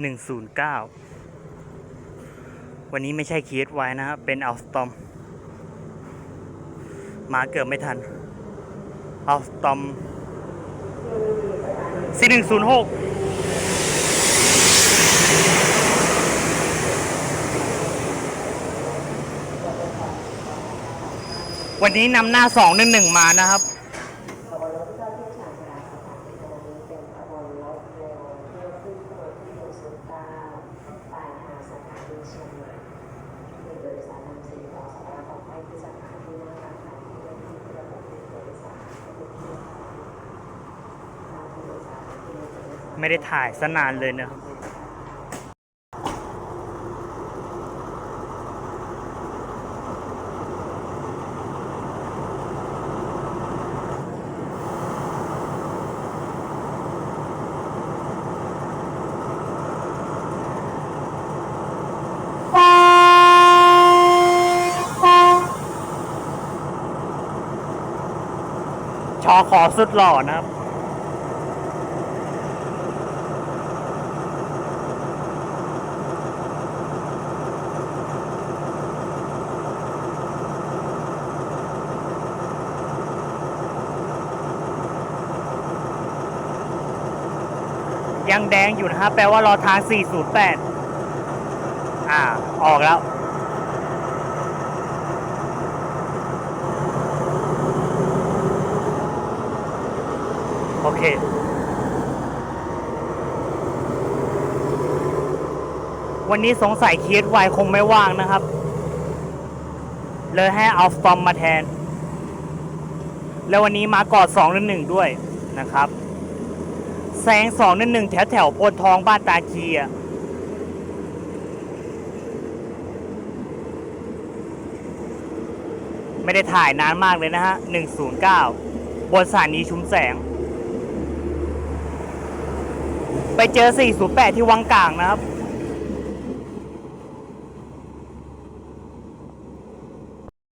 หนึ่งศูนย์เก้าวันนี้ไม่ใช่คีดไว้นะครับเป็นอัลสตอมมาเกือบไม่ทันอัลสตอมสี่หนึ่งศูนย์หกวันนี้นำหน้าสองหนึ่งหนึ่งมานะครับ ขบวนรถที่เข้าเที่ยวชาญชาลาสถานในขณะนี้เป็นขบวนรถเร็วเที่ยวขึ้นขบวนที่109ปลายทางสถานีเชียงใหม่โดยโดยสารนำสิ่งของสำหรับของให้ที่สถานที่นั่งรับการที่ระบบระบบโดยสารระบบที่ทางผู้โดยสารที่โดยสาร ไม่ได้ถ่ายสนานเลยนะครับชอขอสุดหล่อนะครับ ยังแดงอยู่นะครับแปลว่ารอทาง 408 อ่า ออกแล้ว โอเค วันนี้สงสัยเคสไวคงไม่ว่างนะครับ เลยให้เอาฟอมมาแทน แล้ววันนี้มากอด2หรือ1ด้วยนะครับ แซงสองนิดหนึ่งแถวแถวโพนทองบ้านตาคีอะไม่ได้ถ่ายนานมากเลยนะฮะหนึ่งศูนย์เก้าบนสถานีชุมแสง ไปเจอ 408 ที่วังกลางนะครับ